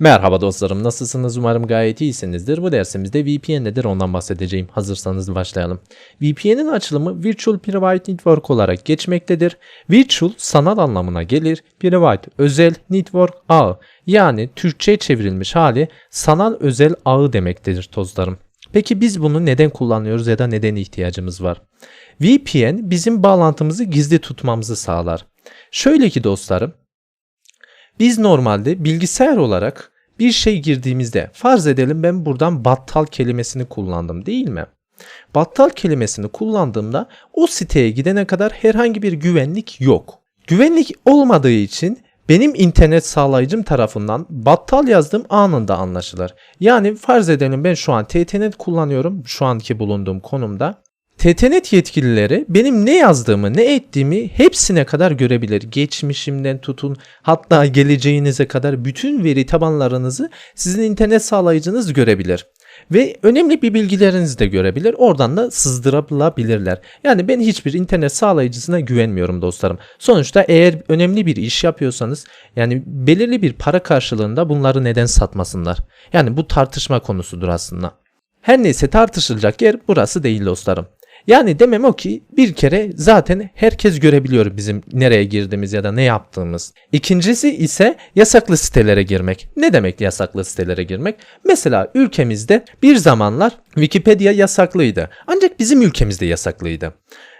Merhaba dostlarım nasılsınız umarım gayet iyisinizdir. Bu dersimizde VPN nedir ondan bahsedeceğim. Hazırsanız başlayalım. VPN'in açılımı Virtual Private Network olarak geçmektedir. Virtual sanal anlamına gelir. Private özel network ağı yani Türkçe'ye çevrilmiş hali sanal özel ağı demektedir tozlarım. Peki biz bunu neden kullanıyoruz ya da neden ihtiyacımız var? VPN bizim bağlantımızı gizli tutmamızı sağlar. Şöyle ki dostlarım biz normalde bilgisayar olarak bir şey girdiğimizde farz edelim ben buradan battal kelimesini kullandım değil mi? Battal kelimesini kullandığımda o siteye gidene kadar herhangi bir güvenlik yok. Güvenlik olmadığı için benim internet sağlayıcım tarafından battal yazdığım anında anlaşılır. Yani farz edelim ben şu an TTNet kullanıyorum şu anki bulunduğum konumda. TTNet yetkilileri benim ne yazdığımı, ne ettiğimi hepsine kadar görebilir. Geçmişimden tutun hatta geleceğinize kadar bütün veri tabanlarınızı sizin internet sağlayıcınız görebilir. Ve önemli bir bilgilerinizi de görebilir. Oradan da sızdırabilirler. Yani ben hiçbir internet sağlayıcısına güvenmiyorum dostlarım. Sonuçta eğer önemli bir iş yapıyorsanız yani belirli bir para karşılığında bunları neden satmasınlar? Yani bu tartışma konusudur aslında. Her neyse tartışılacak yer burası değil dostlarım. Yani demem o ki bir kere zaten herkes görebiliyor bizim nereye girdiğimiz ya da ne yaptığımız. İkincisi ise yasaklı sitelere girmek. Ne demek yasaklı sitelere girmek? Mesela ülkemizde bir zamanlar Wikipedia yasaklıydı. Ancak bizim ülkemizde yasaklıydı.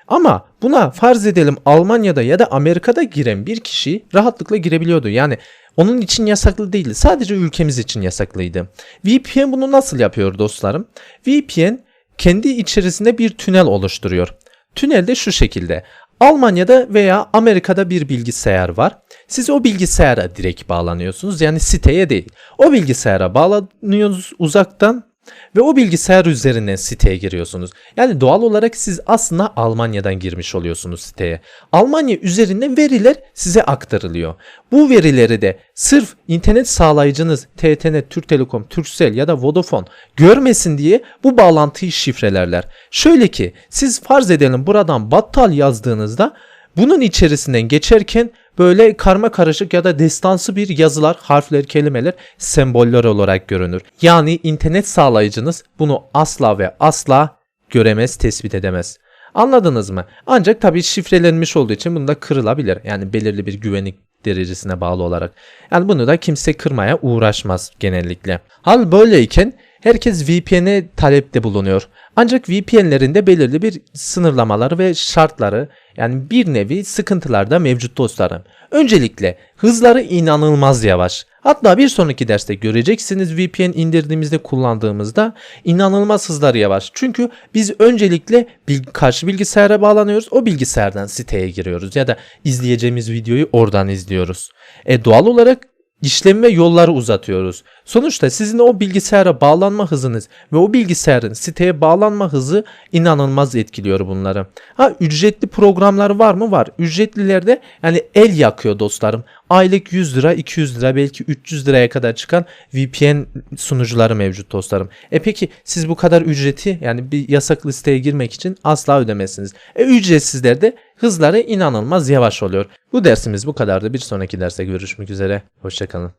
Ama buna farz edelim Almanya'da ya da Amerika'da giren bir kişi rahatlıkla girebiliyordu. Yani onun için yasaklı değildi. Sadece ülkemiz için yasaklıydı. VPN bunu nasıl yapıyor dostlarım? VPN kendi içerisinde bir tünel oluşturuyor. Tünel de şu şekilde. Almanya'da veya Amerika'da bir bilgisayar var. Siz o bilgisayara direkt bağlanıyorsunuz. Yani siteye değil. O bilgisayara bağlanıyorsunuz uzaktan ve o bilgisayar üzerinden siteye giriyorsunuz. Yani doğal olarak siz aslında Almanya'dan girmiş oluyorsunuz siteye. Almanya üzerinden veriler size aktarılıyor. Bu verileri de sırf internet sağlayıcınız TTNet, Türk Telekom, Turkcell ya da Vodafone görmesin diye bu bağlantıyı şifrelerler. Şöyle ki siz farz edelim buradan battal yazdığınızda bunun içerisinden geçerken böyle karma karışık ya da destansı bir yazılar, harfler, kelimeler, semboller olarak görünür. Yani internet sağlayıcınız bunu asla ve asla göremez, tespit edemez. Anladınız mı? Ancak tabii şifrelenmiş olduğu için bunda kırılabilir. Yani belirli bir güvenlik derecesine bağlı olarak. Yani bunu da kimse kırmaya uğraşmaz genellikle. Hal böyleyken herkes VPN'e talepte bulunuyor. Ancak VPN'lerinde belirli bir sınırlamaları ve şartları yani bir nevi sıkıntılar da mevcut dostlarım. Öncelikle hızları inanılmaz yavaş. Hatta bir sonraki derste göreceksiniz VPN indirdiğimizde kullandığımızda inanılmaz hızlar yavaş. Çünkü biz öncelikle bil karşı bilgisayara bağlanıyoruz. O bilgisayardan siteye giriyoruz ya da izleyeceğimiz videoyu oradan izliyoruz. E doğal olarak işlem ve yolları uzatıyoruz. Sonuçta sizin o bilgisayara bağlanma hızınız ve o bilgisayarın siteye bağlanma hızı inanılmaz etkiliyor bunları. Ha ücretli programlar var mı? Var. Ücretlilerde yani el yakıyor dostlarım. Aylık 100 lira, 200 lira, belki 300 liraya kadar çıkan VPN sunucuları mevcut dostlarım. E peki siz bu kadar ücreti yani bir yasak listeye girmek için asla ödemezsiniz. E ücretsizlerde hızları inanılmaz yavaş oluyor. Bu dersimiz bu kadardı. Bir sonraki derste görüşmek üzere. Hoşçakalın.